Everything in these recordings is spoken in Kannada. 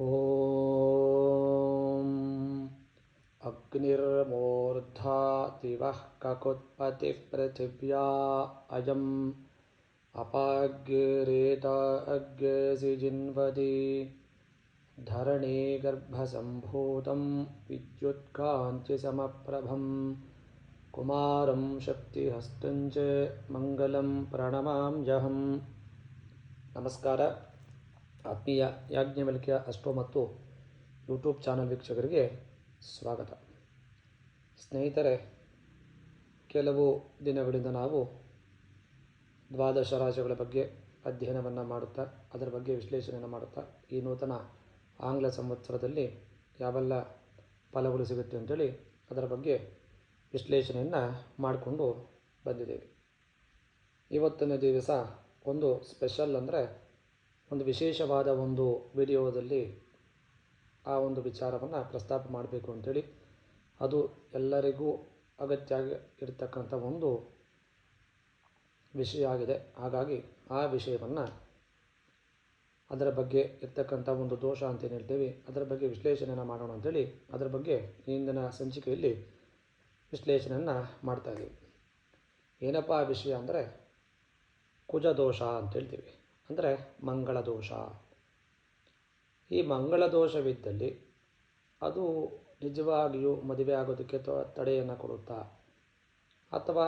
ॐ अग्निर्मूर्धा दिवः ककुत्पतिः पृथिव्या अयम् अपाग्रेता अग्रसि जिन्वति धरणे गर्भसम्भूतं विद्युत्कान्तिसमप्रभं कुमारं शक्तिहस्तञ्च मङ्गलं प्रणमाम्यहम्। नमस्कार। ಆತ್ಮೀಯ ಯಾಜ್ಞವಲ್ಕ್ಯ ಅಷ್ಟೋ ಮತ್ತು ಯೂಟ್ಯೂಬ್ ಚಾನಲ್ ವೀಕ್ಷಕರಿಗೆ ಸ್ವಾಗತ. ಸ್ನೇಹಿತರೆ, ಕೆಲವು ದಿನಗಳಿಂದ ನಾವು ದ್ವಾದಶ ರಾಜ್ಯಗಳ ಬಗ್ಗೆ ಅಧ್ಯಯನವನ್ನು ಮಾಡುತ್ತಾ, ಅದರ ಬಗ್ಗೆ ವಿಶ್ಲೇಷಣೆಯನ್ನು ಮಾಡುತ್ತಾ, ಈ ನೂತನ ಆಂಗ್ಲ ಸಂವತ್ಸರದಲ್ಲಿ ಯಾವೆಲ್ಲ ಫಲಗಳು ಸಿಗುತ್ತೆ ಅಂತೇಳಿ ಅದರ ಬಗ್ಗೆ ವಿಶ್ಲೇಷಣೆಯನ್ನು ಮಾಡಿಕೊಂಡು ಬಂದಿದ್ದೇವೆ. ಇವತ್ತಿನ ದಿವಸ ಒಂದು ಸ್ಪೆಷಲ್ ಅಂದರೆ ಒಂದು ವಿಶೇಷವಾದ ಒಂದು ವಿಡಿಯೋದಲ್ಲಿ ಆ ಒಂದು ವಿಚಾರವನ್ನು ಪ್ರಸ್ತಾಪ ಮಾಡಬೇಕು ಅಂಥೇಳಿ ಅದು ಎಲ್ಲರಿಗೂ ಅಗತ್ಯ ಆಗಿ ಇರತಕ್ಕಂಥ ಒಂದು ವಿಷಯ ಆಗಿದೆ. ಹಾಗಾಗಿ ಆ ವಿಷಯವನ್ನು ಅದರ ಬಗ್ಗೆ ಇರ್ತಕ್ಕಂಥ ಒಂದು ದೋಷ ಅಂತ ಏನು ಹೇಳ್ತೀವಿ, ಅದರ ಬಗ್ಗೆ ವಿಶ್ಲೇಷಣೆಯನ್ನು ಮಾಡೋಣ ಅಂತೇಳಿ. ಅದರ ಬಗ್ಗೆ ಇಂದಿನ ಸಂಚಿಕೆಯಲ್ಲಿ ವಿಶ್ಲೇಷಣೆಯನ್ನು ಮಾಡ್ತಾಯಿದ್ದೀವಿ ಏನಪ್ಪ ಆ ವಿಷಯ ಅಂದರೆ ಕುಜ ದೋಷ ಅಂತ ಹೇಳ್ತೀವಿ. ಅಂದರೆ ಮಂಗಳ ದೋಷ ಈ ಮಂಗಳ ದೋಷವಿದ್ದಲ್ಲಿ ಅದು ನಿಜವಾಗಿಯೂ ಮದುವೆ ಆಗೋದಕ್ಕೆ ತಡೆಯನ್ನು ಕೊಡುತ್ತಾ, ಅಥವಾ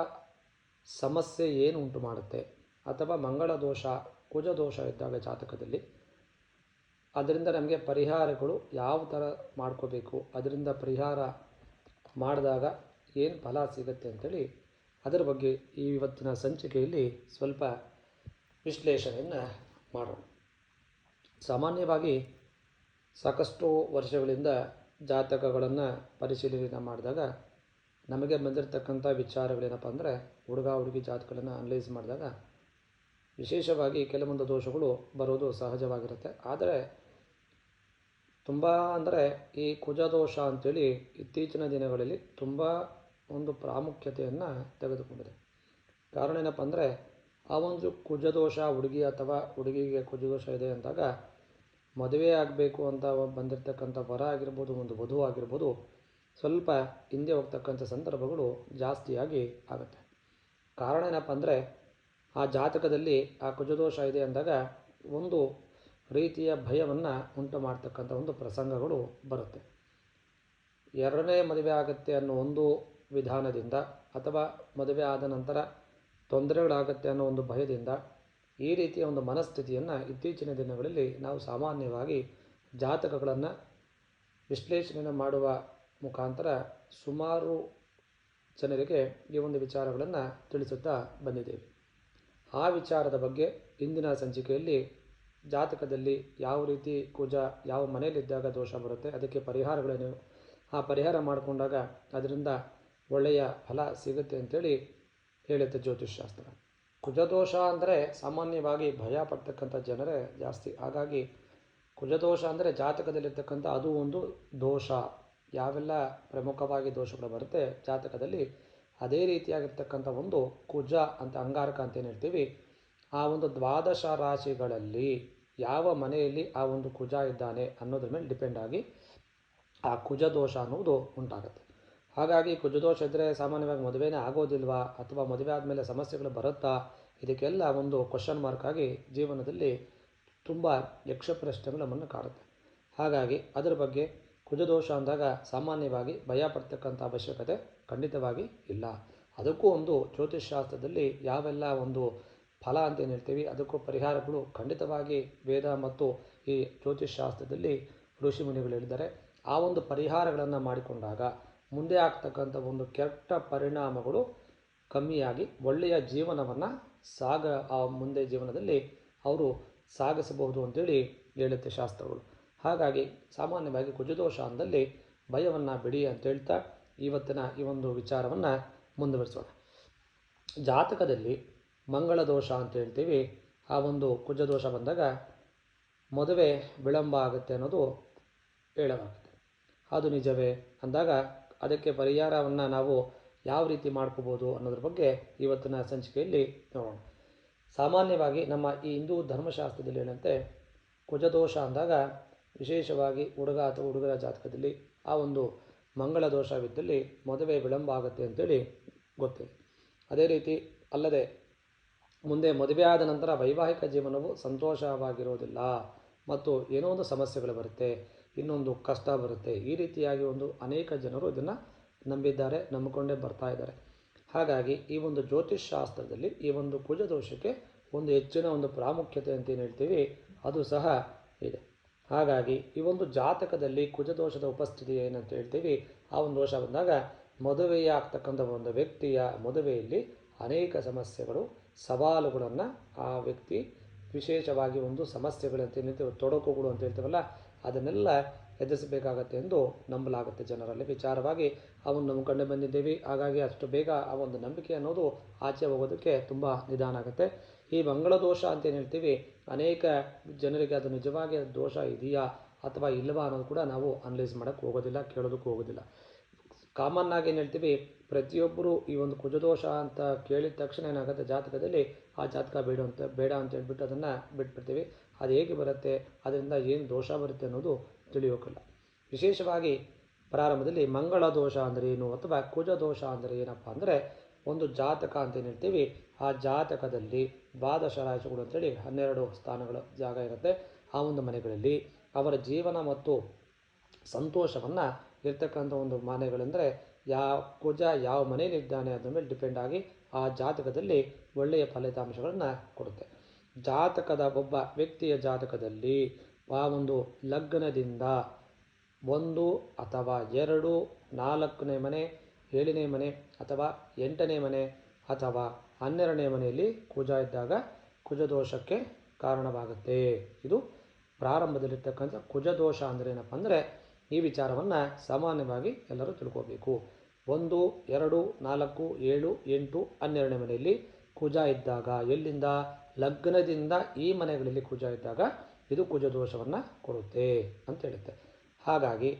ಸಮಸ್ಯೆ ಏನು ಉಂಟು ಮಾಡುತ್ತೆ, ಅಥವಾ ಮಂಗಳ ದೋಷ ಕುಜ ದೋಷ ಇದ್ದಾಗ ಜಾತಕದಲ್ಲಿ ಅದರಿಂದ ನಮಗೆ ಪರಿಹಾರಗಳು ಯಾವ ಥರ ಮಾಡ್ಕೋಬೇಕು, ಅದರಿಂದ ಪರಿಹಾರ ಮಾಡಿದಾಗ ಏನು ಫಲ ಸಿಗುತ್ತೆ ಅಂಥೇಳಿ ಅದರ ಬಗ್ಗೆ ಈ ಇವತ್ತಿನ ಸಂಚಿಕೆಯಲ್ಲಿ ಸ್ವಲ್ಪ ವಿಶ್ಲೇಷಣೆಯನ್ನು ಮಾಡೋಣ. ಸಾಮಾನ್ಯವಾಗಿ ಸಾಕಷ್ಟು ವರ್ಷಗಳಿಂದ ಜಾತಕಗಳನ್ನು ಪರಿಶೀಲನೆ ಮಾಡಿದಾಗ ನಮಗೆ ಬಂದಿರತಕ್ಕಂಥ ವಿಚಾರಗಳೇನಪ್ಪ ಅಂದರೆ ಹುಡುಗ ಹುಡುಗಿ ಜಾತಕಗಳನ್ನು ಅನಲೈಸ್ ಮಾಡಿದಾಗ ವಿಶೇಷವಾಗಿ ಕೆಲವೊಂದು ದೋಷಗಳು ಬರೋದು ಸಹಜವಾಗಿರುತ್ತೆ. ಆದರೆ ತುಂಬ ಅಂದರೆ ಈ ಕುಜದೋಷ ಅಂಥೇಳಿ ಇತ್ತೀಚಿನ ದಿನಗಳಲ್ಲಿ ತುಂಬ ಒಂದು ಪ್ರಾಮುಖ್ಯತೆಯನ್ನು ತೆಗೆದುಕೊಂಡಿದೆ. ಕಾರಣ ಏನಪ್ಪ ಅಂದರೆ ಆ ಒಂದು ಕುಜದೋಷ ಹುಡುಗಿ ಅಥವಾ ಹುಡುಗಿಗೆ ಕುಜದೋಷ ಇದೆ ಅಂದಾಗ ಮದುವೆ ಆಗಬೇಕು ಅಂತ ಬಂದಿರತಕ್ಕಂಥ ವರ ಆಗಿರ್ಬೋದು, ಒಂದು ವಧು ಆಗಿರ್ಬೋದು, ಸ್ವಲ್ಪ ಹಿಂದೆ ಹೋಗ್ತಕ್ಕಂಥ ಸಂದರ್ಭಗಳು ಜಾಸ್ತಿಯಾಗಿ ಆಗುತ್ತೆ. ಕಾರಣ ಏನಪ್ಪ ಅಂದರೆ, ಆ ಜಾತಕದಲ್ಲಿ ಆ ಕುಜದೋಷ ಇದೆ ಅಂದಾಗ ಒಂದು ರೀತಿಯ ಭಯವನ್ನು ಉಂಟು ಮಾಡ್ತಕ್ಕಂಥ ಒಂದು ಪ್ರಸಂಗಗಳು ಬರುತ್ತೆ. ಎರಡನೇ ಮದುವೆ ಆಗುತ್ತೆ ಅನ್ನೋ ಒಂದು ವಿಧಾನದಿಂದ ಅಥವಾ ಮದುವೆ ಆದ ನಂತರ ತೊಂದರೆಗಳಾಗುತ್ತೆ ಅನ್ನೋ ಒಂದು ಭಯದಿಂದ ಈ ರೀತಿಯ ಒಂದು ಮನಸ್ಥಿತಿಯನ್ನು ಇತ್ತೀಚಿನ ದಿನಗಳಲ್ಲಿ ನಾವು ಸಾಮಾನ್ಯವಾಗಿ ಜಾತಕಗಳನ್ನು ವಿಶ್ಲೇಷಣೆ ಮಾಡುವ ಮುಖಾಂತರ ಸುಮಾರು ಜನರಿಗೆ ಈ ಒಂದು ವಿಚಾರಗಳನ್ನು ತಿಳಿಸುತ್ತಾ ಬಂದಿದ್ದೇವೆ. ಆ ವಿಚಾರದ ಬಗ್ಗೆ ಇಂದಿನ ಸಂಚಿಕೆಯಲ್ಲಿ ಜಾತಕದಲ್ಲಿ ಯಾವ ರೀತಿ ಕುಜ, ಯಾವ ಮನೆಯಲ್ಲಿದ್ದಾಗ ದೋಷ ಬರುತ್ತೆ, ಅದಕ್ಕೆ ಪರಿಹಾರಗಳೇನು? ಆ ಪರಿಹಾರ ಮಾಡಿಕೊಂಡಾಗ ಅದರಿಂದ ಒಳ್ಳೆಯ ಫಲ ಸಿಗುತ್ತೆ ಅಂತೇಳಿ ಹೇಳುತ್ತೆ ಜ್ಯೋತಿಷ್ಶಾಸ್ತ್ರ ಕುಜದೋಷ ಅಂದರೆ ಸಾಮಾನ್ಯವಾಗಿ ಭಯ ಪಡ್ತಕ್ಕಂಥ ಜನರೇ ಜಾಸ್ತಿ. ಹಾಗಾಗಿ ಕುಜದೋಷ ಅಂದರೆ ಜಾತಕದಲ್ಲಿರ್ತಕ್ಕಂಥ ಅದು ಒಂದು ದೋಷ. ಯಾವೆಲ್ಲ ಪ್ರಮುಖವಾಗಿ ದೋಷಗಳು ಬರುತ್ತೆ ಜಾತಕದಲ್ಲಿ ಅದೇ ರೀತಿಯಾಗಿರ್ತಕ್ಕಂಥ ಒಂದು ಕುಜ ಅಂತ ಅಂಗಾರಕ ಅಂತ ಹೇಳ್ತೀವಿ? ಆ ಒಂದು ದ್ವಾದಶ ರಾಶಿಗಳಲ್ಲಿ ಯಾವ ಮನೆಯಲ್ಲಿ ಆ ಒಂದು ಕುಜ ಇದ್ದಾನೆ ಅನ್ನೋದ್ರ ಮೇಲೆ ಡಿಪೆಂಡ್ ಆಗಿ ಆ ಕುಜ ದೋಷ ಅನ್ನೋದು ಉಂಟಾಗುತ್ತೆ. ಹಾಗಾಗಿ ಕುಜದೋಷ ಇದ್ದರೆ ಸಾಮಾನ್ಯವಾಗಿ ಮದುವೆನೇ ಆಗೋದಿಲ್ವಾ ಅಥವಾ ಮದುವೆ ಆದಮೇಲೆ ಸಮಸ್ಯೆಗಳು ಬರುತ್ತಾ? ಇದಕ್ಕೆಲ್ಲ ಒಂದು ಕ್ವಶನ್ ಮಾರ್ಕ್ ಆಗಿ ಜೀವನದಲ್ಲಿ ತುಂಬ ಯಕ್ಷ ಪ್ರಶ್ನೆಗಳು ನಮ್ಮನ್ನು ಕಾಡುತ್ತೆ. ಹಾಗಾಗಿ ಅದರ ಬಗ್ಗೆ ಕುಜದೋಷ ಅಂದಾಗ ಸಾಮಾನ್ಯವಾಗಿ ಭಯ ಪಡ್ತಕ್ಕಂಥ ಅವಶ್ಯಕತೆ ಖಂಡಿತವಾಗಿ ಇಲ್ಲ. ಅದಕ್ಕೂ ಒಂದು ಜ್ಯೋತಿಷ್ಶಾಸ್ತ್ರದಲ್ಲಿ ಯಾವೆಲ್ಲ ಒಂದು ಫಲ ಅಂತ ಏನು ಹೇಳ್ತೀವಿ, ಅದಕ್ಕೂ ಪರಿಹಾರಗಳು ಖಂಡಿತವಾಗಿ ವೇದ ಮತ್ತು ಈ ಜ್ಯೋತಿಷ್ಶಾಸ್ತ್ರದಲ್ಲಿ ಋಷಿ ಮುನಿಗಳು ಹೇಳಿದ್ದಾರೆ. ಆ ಒಂದು ಪರಿಹಾರಗಳನ್ನು ಮಾಡಿಕೊಂಡಾಗ ಮುಂದೆ ಆಗ್ತಕ್ಕಂಥ ಒಂದು ಕೆಟ್ಟ ಪರಿಣಾಮಗಳು ಕಮ್ಮಿಯಾಗಿ ಒಳ್ಳೆಯ ಜೀವನವನ್ನು ಸಾಗ, ಆ ಮುಂದೆ ಜೀವನದಲ್ಲಿ ಅವರು ಸಾಗಿಸಬಹುದು ಅಂತೇಳಿ ಹೇಳುತ್ತೆ ಶಾಸ್ತ್ರಗಳು. ಹಾಗಾಗಿ ಸಾಮಾನ್ಯವಾಗಿ ಕುಜದೋಷ ಅಂದಲ್ಲಿ ಭಯವನ್ನು ಬಿಡಿ ಅಂತ ಹೇಳ್ತಾ ಇವತ್ತಿನ ಈ ಒಂದು ವಿಚಾರವನ್ನು ಮುಂದುವರಿಸೋಣ. ಜಾತಕದಲ್ಲಿ ಮಂಗಳ ದೋಷ ಅಂತ ಹೇಳ್ತೀವಿ. ಆ ಒಂದು ಕುಜದೋಷ ಬಂದಾಗ ಮದುವೆ ವಿಳಂಬ ಆಗುತ್ತೆ ಅನ್ನೋದು ಹೇಳಲಾಗುತ್ತೆ. ಅದು ನಿಜವೇ? ಅಂದಾಗ ಅದಕ್ಕೆ ಪರಿಹಾರವನ್ನು ನಾವು ಯಾವ ರೀತಿ ಮಾಡ್ಕೋಬೋದು ಅನ್ನೋದ್ರ ಬಗ್ಗೆ ಇವತ್ತಿನ ಸಂಚಿಕೆಯಲ್ಲಿ ನೋಡೋಣ. ಸಾಮಾನ್ಯವಾಗಿ ನಮ್ಮ ಈ ಹಿಂದೂ ಧರ್ಮಶಾಸ್ತ್ರದಲ್ಲಿ ಏನಂತೆ, ಕುಜದೋಷ ಅಂದಾಗ ವಿಶೇಷವಾಗಿ ಹುಡುಗ ಅಥವಾ ಹುಡುಗರ ಜಾತಕದಲ್ಲಿ ಆ ಒಂದು ಮಂಗಳ ದೋಷವಿದ್ದಲ್ಲಿ ಮದುವೆ ವಿಳಂಬ ಆಗುತ್ತೆ ಅಂತೇಳಿ ಗೊತ್ತಿದೆ ಅದೇ ರೀತಿ ಅಲ್ಲದೆ ಮುಂದೆ ಮದುವೆ ಆದ ನಂತರ ವೈವಾಹಿಕ ಜೀವನವು ಸಂತೋಷವಾಗಿರೋದಿಲ್ಲ ಮತ್ತು ಏನೋ ಒಂದು ಸಮಸ್ಯೆಗಳು ಬರುತ್ತೆ. ಇನ್ನೊಂದು ಕಷ್ಟ ಬರುತ್ತೆ. ಈ ರೀತಿಯಾಗಿ ಒಂದು ಅನೇಕ ಜನರು ಇದನ್ನು ನಂಬಿದ್ದಾರೆ, ನಂಬಿಕೊಂಡೇ ಬರ್ತಾ ಇದ್ದಾರೆ. ಹಾಗಾಗಿ ಈ ಒಂದು ಜ್ಯೋತಿಷ್ ಶಾಸ್ತ್ರದಲ್ಲಿ ಈ ಒಂದು ಕುಜ ದೋಷಕ್ಕೆ ಒಂದು ಹೆಚ್ಚಿನ ಒಂದು ಪ್ರಾಮುಖ್ಯತೆ ಅಂತ ಏನು ಹೇಳ್ತೀವಿ, ಅದು ಸಹ ಇದೆ. ಹಾಗಾಗಿ ಈ ಒಂದು ಜಾತಕದಲ್ಲಿ ಕುಜದೋಷದ ಉಪಸ್ಥಿತಿ ಏನಂತ ಹೇಳ್ತೀವಿ, ಆ ಒಂದು ದೋಷ ಬಂದಾಗ ಮದುವೆಯ ಆಗ್ತಕ್ಕಂಥ ಒಂದು ವ್ಯಕ್ತಿಯ ಮದುವೆಯಲ್ಲಿ ಅನೇಕ ಸಮಸ್ಯೆಗಳು, ಸವಾಲುಗಳನ್ನು ಆ ವ್ಯಕ್ತಿ ವಿಶೇಷವಾಗಿ ಒಂದು ಸಮಸ್ಯೆಗಳಂತ ಅಂತ ಏನು ಹೇಳ್ತೀವಿ, ತೊಡಕುಗಳು ಅಂತ ಹೇಳ್ತೀವಲ್ಲ ಅದನ್ನೆಲ್ಲ ಎದುರಿಸಬೇಕಾಗತ್ತೆ ಎಂದು ನಂಬಲಾಗುತ್ತೆ ಜನರಲ್ಲಿ. ವಿಚಾರವಾಗಿ ಅವನ್ನು ನಂಬ್ಕೊಂಡೇ ಬಂದಿದ್ದೇವೆ. ಹಾಗಾಗಿ ಅಷ್ಟು ಬೇಗ ಆ ಒಂದು ನಂಬಿಕೆ ಅನ್ನೋದು ಆಚೆ ಹೋಗೋದಕ್ಕೆ ತುಂಬ ನಿಧಾನ ಆಗುತ್ತೆ. ಈ ಮಂಗಳ ದೋಷ ಅಂತ ಏನು ಹೇಳ್ತೀವಿ? ಅನೇಕ ಜನರಿಗೆ ಅದು ನಿಜವಾಗಿ ದೋಷ ಇದೆಯಾ ಅಥವಾ ಇಲ್ಲವಾ ಅನ್ನೋದು ಕೂಡ ನಾವು ಅನಲೈಸ್ ಮಾಡೋಕ್ಕೆ ಹೋಗೋದಿಲ್ಲ, ಕೇಳೋದಕ್ಕೂ ಹೋಗೋದಿಲ್ಲ. ಕಾಮನ್ ಆಗಿ ಏನು ಹೇಳ್ತೀವಿ? ಪ್ರತಿಯೊಬ್ಬರು ಈ ಒಂದು ಕುಜದೋಷ ಅಂತ ಕೇಳಿದ ತಕ್ಷಣ ಏನಾಗುತ್ತೆ? ಜಾತಕದಲ್ಲಿ ಆ ಜಾತಕ ಬೇಡ ಅಂತ ಬೇಡ ಅಂತ ಹೇಳ್ಬಿಟ್ಟು ಅದನ್ನು ಬಿಟ್ಬಿಡ್ತೀವಿ. ಅದು ಹೇಗೆ ಬರುತ್ತೆ, ಅದರಿಂದ ಏನು ದೋಷ ಬರುತ್ತೆ ಅನ್ನೋದು ತಿಳಿಯೋಕ್ಕಿಲ್ಲ ವಿಶೇಷವಾಗಿ ಪ್ರಾರಂಭದಲ್ಲಿ ಮಂಗಳ ದೋಷ ಅಂದರೆ ಏನು ಅಥವಾ ಕುಜ ದೋಷ ಅಂದರೆ ಏನಪ್ಪ ಅಂದರೆ ಒಂದು ಜಾತಕ ಅಂತ ಏನು ಹೇಳ್ತೀವಿ, ಆ ಜಾತಕದಲ್ಲಿ ದ್ವಾದಶ ರಾಶಿಗಳು ಅಂತೇಳಿ ಹನ್ನೆರಡು ಸ್ಥಾನಗಳ ಜಾಗ ಇರುತ್ತೆ. ಆ ಒಂದು ಮನೆಗಳಲ್ಲಿ ಅವರ ಜೀವನ ಮತ್ತು ಸಂತೋಷವನ್ನು ಇರ್ತಕ್ಕಂಥ ಒಂದು ಮನೆಗಳೆಂದರೆ ಯಾವ ಕುಜ ಯಾವ ಮನೆಯಲ್ಲಿದ್ದಾನೆ ಅದ್ರ ಮೇಲೆ ಡಿಪೆಂಡ್ ಆಗಿ ಆ ಜಾತಕದಲ್ಲಿ ಒಳ್ಳೆಯ ಫಲಿತಾಂಶಗಳನ್ನು ಕೊಡುತ್ತೆ. ಜಾತಕದ ಒಬ್ಬ ವ್ಯಕ್ತಿಯ ಜಾತಕದಲ್ಲಿ ಆ ಒಂದು ಲಗ್ನದಿಂದ ಒಂದು ಅಥವಾ ಎರಡು, ನಾಲ್ಕನೇ ಮನೆ, ಏಳನೇ ಮನೆ ಅಥವಾ ಎಂಟನೇ ಮನೆ ಅಥವಾ ಹನ್ನೆರಡನೇ ಮನೆಯಲ್ಲಿ ಕುಜ ಇದ್ದಾಗ ಕುಜದೋಷಕ್ಕೆ ಕಾರಣವಾಗುತ್ತೆ. ಇದು ಪ್ರಾರಂಭದಲ್ಲಿರ್ತಕ್ಕಂಥ ಕುಜದೋಷ ಅಂದರೆ ಏನಪ್ಪ ಅಂದರೆ ಈ ವಿಚಾರವನ್ನು ಸಾಮಾನ್ಯವಾಗಿ ಎಲ್ಲರೂ ತಿಳ್ಕೋಬೇಕು. ಒಂದು, ಎರಡು, ನಾಲ್ಕು, ಏಳು, ಎಂಟು, ಹನ್ನೆರಡನೇ ಮನೆಯಲ್ಲಿ ಕುಜ ಇದ್ದಾಗ ಎಲ್ಲಿಂದ? ಲಗ್ನದಿಂದ ಈ ಮನೆಗಳಲ್ಲಿ ಕುಜ ಇದ್ದಾಗ ಇದು ಕುಜದೋಷವನ್ನು ಕೊಡುತ್ತೆ ಅಂತ ಹೇಳುತ್ತೆ. ಹಾಗಾಗಿ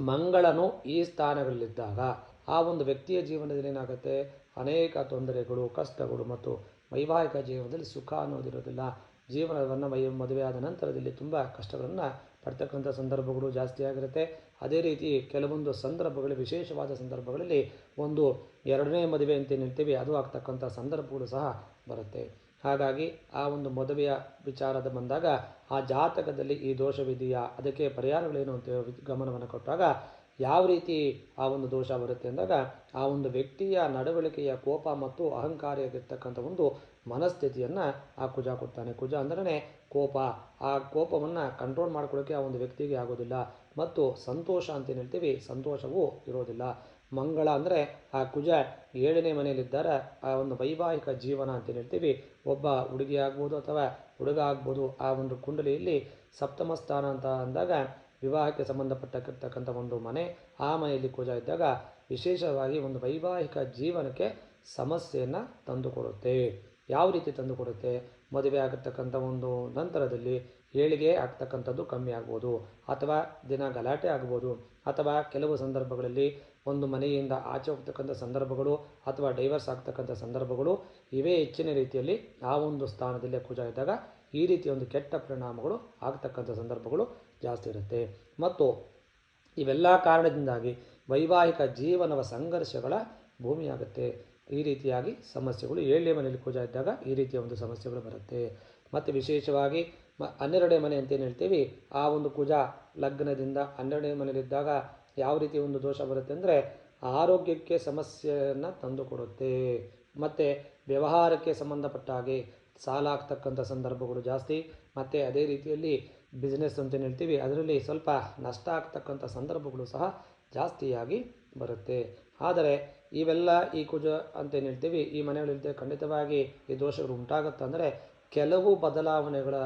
ಮಂಗಳನು ಈ ಸ್ಥಾನಗಳಲ್ಲಿದ್ದಾಗ ಆ ಒಂದು ವ್ಯಕ್ತಿಯ ಜೀವನದಲ್ಲಿ ಏನಾಗುತ್ತೆ? ಅನೇಕ ತೊಂದರೆಗಳು, ಕಷ್ಟಗಳು ಮತ್ತು ವೈವಾಹಿಕ ಜೀವನದಲ್ಲಿ ಸುಖ ಅನ್ನೋದಿರೋದಿಲ್ಲ. ಜೀವನವನ್ನು ಮೈ ಮದುವೆ ಆದ ನಂತರದಲ್ಲಿ ತುಂಬ ಕಷ್ಟಗಳನ್ನು ಪಡ್ತಕ್ಕಂಥ ಸಂದರ್ಭಗಳು ಜಾಸ್ತಿ ಆಗಿರುತ್ತೆ. ಅದೇ ರೀತಿ ಕೆಲವೊಂದು ಸಂದರ್ಭಗಳು ವಿಶೇಷವಾದ ಸಂದರ್ಭಗಳಲ್ಲಿ ಒಂದು ಎರಡನೇ ಮದುವೆ ಅಂತ ಹೇಳ್ತೀವಿ, ಅದು ಆಗ್ತಕ್ಕಂಥ ಸಂದರ್ಭಗಳು ಸಹ ಬರುತ್ತೆ. ಹಾಗಾಗಿ ಆ ಒಂದು ಮದುವೆಯ ವಿಚಾರದ ಬಂದಾಗ ಆ ಜಾತಕದಲ್ಲಿ ಈ ದೋಷವಿದೆಯಾ? ಅದಕ್ಕೆ ಪರಿಹಾರಗಳೇನು ಅಂತ ಗಮನವನ್ನು ಕೊಟ್ಟಾಗ ಯಾವ ರೀತಿ ಆ ಒಂದು ದೋಷ ಬರುತ್ತೆ ಅಂದಾಗ ಆ ಒಂದು ವ್ಯಕ್ತಿಯ ನಡವಳಿಕೆಯ ಕೋಪ ಮತ್ತು ಅಹಂಕಾರಿಯಾಗಿರ್ತಕ್ಕಂಥ ಒಂದು ಮನಸ್ಥಿತಿಯನ್ನು ಆ ಕುಜ ಕೊಡ್ತಾನೆ. ಕುಜ ಅಂದ್ರೆ ಕೋಪ. ಆ ಕೋಪವನ್ನು ಕಂಟ್ರೋಲ್ ಮಾಡ್ಕೊಳ್ಳೋಕ್ಕೆ ಆ ಒಂದು ವ್ಯಕ್ತಿಗೆ ಆಗೋದಿಲ್ಲ. ಮತ್ತು ಸಂತೋಷ ಅಂತ ಏನು ಹೇಳ್ತೀವಿ? ಸಂತೋಷವೂ ಇರೋದಿಲ್ಲ. ಮಂಗಳ ಅಂದರೆ ಆ ಕುಜ ಏಳನೇ ಮನೆಯಲ್ಲಿದ್ದಾರೆ. ಆ ಒಂದು ವೈವಾಹಿಕ ಜೀವನ ಅಂತ ಹೇಳ್ತೀವಿ. ಒಬ್ಬ ಹುಡುಗಿ ಆಗ್ಬೋದು ಅಥವಾ ಹುಡುಗ ಆಗ್ಬೋದು ಆ ಒಂದು ಕುಂಡಲಿಯಲ್ಲಿ ಸಪ್ತಮ ಸ್ಥಾನ ಅಂತ ಅಂದಾಗ ವಿವಾಹಕ್ಕೆ ಸಂಬಂಧಪಟ್ಟಕ್ಕಿರ್ತಕ್ಕಂಥ ಒಂದು ಮನೆ, ಆ ಮನೆಯಲ್ಲಿ ಕುಜ ಇದ್ದಾಗ ವಿಶೇಷವಾಗಿ ಒಂದು ವೈವಾಹಿಕ ಜೀವನಕ್ಕೆ ಸಮಸ್ಯೆಯನ್ನು ತಂದುಕೊಡುತ್ತೆ. ಯಾವ ರೀತಿ ತಂದುಕೊಡುತ್ತೆ? ಮದುವೆ ಆಗಿರ್ತಕ್ಕಂಥ ಒಂದು ನಂತರದಲ್ಲಿ ಏಳಿಗೆ ಆಗ್ತಕ್ಕಂಥದ್ದು ಕಮ್ಮಿ ಆಗ್ಬೋದು. ಅಥವಾ ದಿನ ಗಲಾಟೆ ಆಗ್ಬೋದು. ಅಥವಾ ಕೆಲವು ಸಂದರ್ಭಗಳಲ್ಲಿ ಒಂದು ಮನೆಯಿಂದ ಆಚೆ ಹೋಗ್ತಕ್ಕಂಥ ಸಂದರ್ಭಗಳು ಅಥವಾ ಡೈವರ್ಸ್ ಆಗ್ತಕ್ಕಂಥ ಸಂದರ್ಭಗಳು ಇವೇ ಹೆಚ್ಚಿನ ರೀತಿಯಲ್ಲಿ ಆ ಒಂದು ಸ್ಥಾನದಲ್ಲೇ ಕುಜ ಇದ್ದಾಗ ಈ ರೀತಿಯ ಒಂದು ಕೆಟ್ಟ ಪರಿಣಾಮಗಳು ಆಗ್ತಕ್ಕಂಥ ಸಂದರ್ಭಗಳು ಜಾಸ್ತಿ ಇರುತ್ತೆ. ಮತ್ತು ಇವೆಲ್ಲ ಕಾರಣದಿಂದಾಗಿ ವೈವಾಹಿಕ ಜೀವನವ ಸಂಘರ್ಷಗಳ ಭೂಮಿಯಾಗುತ್ತೆ. ಈ ರೀತಿಯಾಗಿ ಸಮಸ್ಯೆಗಳು ಏಳನೇ ಮನೆಯಲ್ಲಿ ಕುಜ ಇದ್ದಾಗ ಈ ರೀತಿಯ ಒಂದು ಸಮಸ್ಯೆಗಳು ಬರುತ್ತೆ. ಮತ್ತು ವಿಶೇಷವಾಗಿ ಮ ಹನ್ನೆರಡನೇ ಮನೆ ಅಂತ ಏನು ಹೇಳ್ತೀವಿ? ಆ ಒಂದು ಕುಜ ಲಗ್ನದಿಂದ ಹನ್ನೆರಡನೇ ಮನೆಯಲ್ಲಿದ್ದಾಗ ಯಾವ ರೀತಿ ಒಂದು ದೋಷ ಬರುತ್ತೆ ಅಂದರೆ ಆರೋಗ್ಯಕ್ಕೆ ಸಮಸ್ಯೆಯನ್ನು ತಂದುಕೊಡುತ್ತೆ. ಮತ್ತು ವ್ಯವಹಾರಕ್ಕೆ ಸಂಬಂಧಪಟ್ಟ ಹಾಗೆ ಸಾಲ ಆಗ್ತಕ್ಕಂಥ ಸಂದರ್ಭಗಳು ಜಾಸ್ತಿ. ಮತ್ತು ಅದೇ ರೀತಿಯಲ್ಲಿ ಬಿಸ್ನೆಸ್ ಅಂತ ಹೇಳ್ತೀವಿ. ಅದರಲ್ಲಿ ಸ್ವಲ್ಪ ನಷ್ಟ ಆಗ್ತಕ್ಕಂಥ ಸಂದರ್ಭಗಳು ಸಹ ಜಾಸ್ತಿಯಾಗಿ ಬರುತ್ತೆ. ಆದರೆ ಇವೆಲ್ಲ ಈ ಕುಜ ಅಂತ ಏನು ಹೇಳ್ತೀವಿ. ಈ ಮನೆಗಳಿದ್ದರೆ ಖಂಡಿತವಾಗಿ ಈ ದೋಷಗಳು ಉಂಟಾಗುತ್ತೆ. ಅಂದರೆ ಕೆಲವು ಬದಲಾವಣೆಗಳ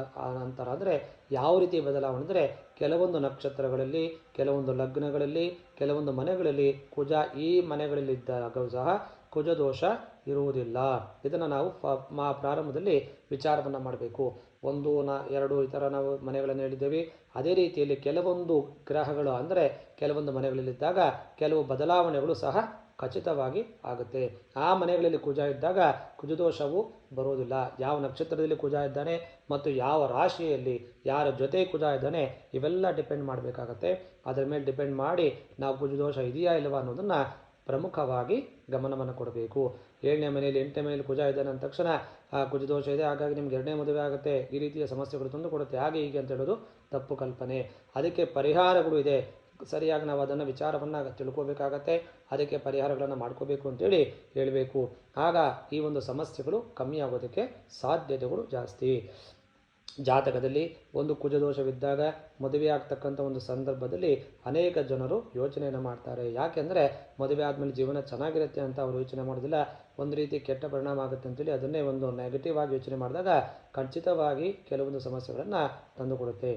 ನಂತರ ಅಂದರೆ ಯಾವ ರೀತಿ ಬದಲಾವಣೆ ಅಂದರೆ ಕೆಲವೊಂದು ನಕ್ಷತ್ರಗಳಲ್ಲಿ, ಕೆಲವೊಂದು ಲಗ್ನಗಳಲ್ಲಿ, ಕೆಲವೊಂದು ಮನೆಗಳಲ್ಲಿ ಕುಜ ಈ ಮನೆಗಳಲ್ಲಿದ್ದಾಗಲೂ ಸಹ ಕುಜ ದೋಷ ಇರುವುದಿಲ್ಲ. ಇದನ್ನು ನಾವು ಮಾ ಪ್ರಾರಂಭದಲ್ಲಿ ವಿಚಾರವನ್ನು ಮಾಡಬೇಕು. ಒಂದು ನ ಎರಡು ಈ ಥರ ನಾವು ಮನೆಗಳನ್ನು ಹೇಳಿದ್ದೇವೆ. ಅದೇ ರೀತಿಯಲ್ಲಿ ಕೆಲವೊಂದು ಗ್ರಹಗಳು ಅಂದರೆ ಕೆಲವೊಂದು ಮನೆಗಳಲ್ಲಿದ್ದಾಗ ಕೆಲವು ಬದಲಾವಣೆಗಳು ಸಹ ಖಚಿತವಾಗಿ ಆಗುತ್ತೆ. ಆ ಮನೆಗಳಲ್ಲಿ ಕುಜ ಇದ್ದಾಗ ಕುಜದೋಷವು ಬರೋದಿಲ್ಲ ಯಾವ ನಕ್ಷತ್ರದಲ್ಲಿ ಕುಜ ಇದ್ದಾನೆ ಮತ್ತು ಯಾವ ರಾಶಿಯಲ್ಲಿ ಯಾರ ಜೊತೆ ಕುಜ ಇದ್ದಾನೆ ಇವೆಲ್ಲ ಡಿಪೆಂಡ್ ಮಾಡಬೇಕಾಗತ್ತೆ. ಅದರ ಮೇಲೆ ಡಿಪೆಂಡ್ ಮಾಡಿ ನಾವು ಕುಜದೋಷ ಇದೆಯಾ ಇಲ್ಲವಾ ಅನ್ನೋದನ್ನು ಪ್ರಮುಖವಾಗಿ ಗಮನವನ್ನು ಕೊಡಬೇಕು. ಏಳನೇ ಮನೆಯಲ್ಲಿ ಎಂಟನೇ ಮನೆಯಲ್ಲಿ ಕುಜ ಇದ್ದಾನೆ ಅಂದ ತಕ್ಷಣ, ಆ ಕುಜದೋಷ ಇದೆ, ಹಾಗಾಗಿ ನಿಮ್ಗೆ ಎರಡನೇ ಮದುವೆ ಆಗುತ್ತೆ. ಈ ರೀತಿಯ ಸಮಸ್ಯೆಗಳು ತಂದು ಕೊಡುತ್ತೆ. ಹಾಗೆ ಹೀಗೆ ಅಂತ ಹೇಳೋದು ತಪ್ಪು ಕಲ್ಪನೆ. ಅದಕ್ಕೆ ಪರಿಹಾರಗಳು ಇದೆ. ಸರಿಯಾಗಿ ನಾವು ಅದನ್ನು ವಿಚಾರವನ್ನು ತಿಳ್ಕೋಬೇಕಾಗತ್ತೆ, ಅದಕ್ಕೆ ಪರಿಹಾರಗಳನ್ನು ಮಾಡ್ಕೋಬೇಕು ಅಂತೇಳಿ ಹೇಳಬೇಕು. ಆಗ ಈ ಒಂದು ಸಮಸ್ಯೆಗಳು ಕಮ್ಮಿ ಆಗೋದಕ್ಕೆ ಸಾಧ್ಯತೆಗಳು ಜಾಸ್ತಿ. ಜಾತಕದಲ್ಲಿ ಒಂದು ಕುಜದೋಷವಿದ್ದಾಗ ಮದುವೆ ಆಗ್ತಕ್ಕಂಥ ಒಂದು ಸಂದರ್ಭದಲ್ಲಿ ಅನೇಕ ಜನರು ಯೋಚನೆಯನ್ನು ಮಾಡ್ತಾರೆ. ಯಾಕೆಂದರೆ ಮದುವೆ ಆದಮೇಲೆ ಜೀವನ ಚೆನ್ನಾಗಿರುತ್ತೆ ಅಂತ ಅವರು ಯೋಚನೆ ಮಾಡೋದಿಲ್ಲ. ಒಂದು ರೀತಿ ಕೆಟ್ಟ ಪರಿಣಾಮ ಆಗುತ್ತೆ ಅಂತೇಳಿ ಅದನ್ನೇ ಒಂದು ನೆಗೆಟಿವ್ ಆಗಿ ಯೋಚನೆ ಮಾಡಿದಾಗ ಖಚಿತವಾಗಿ ಕೆಲವೊಂದು ಸಮಸ್ಯೆಗಳನ್ನು ತಂದುಕೊಡುತ್ತೆ.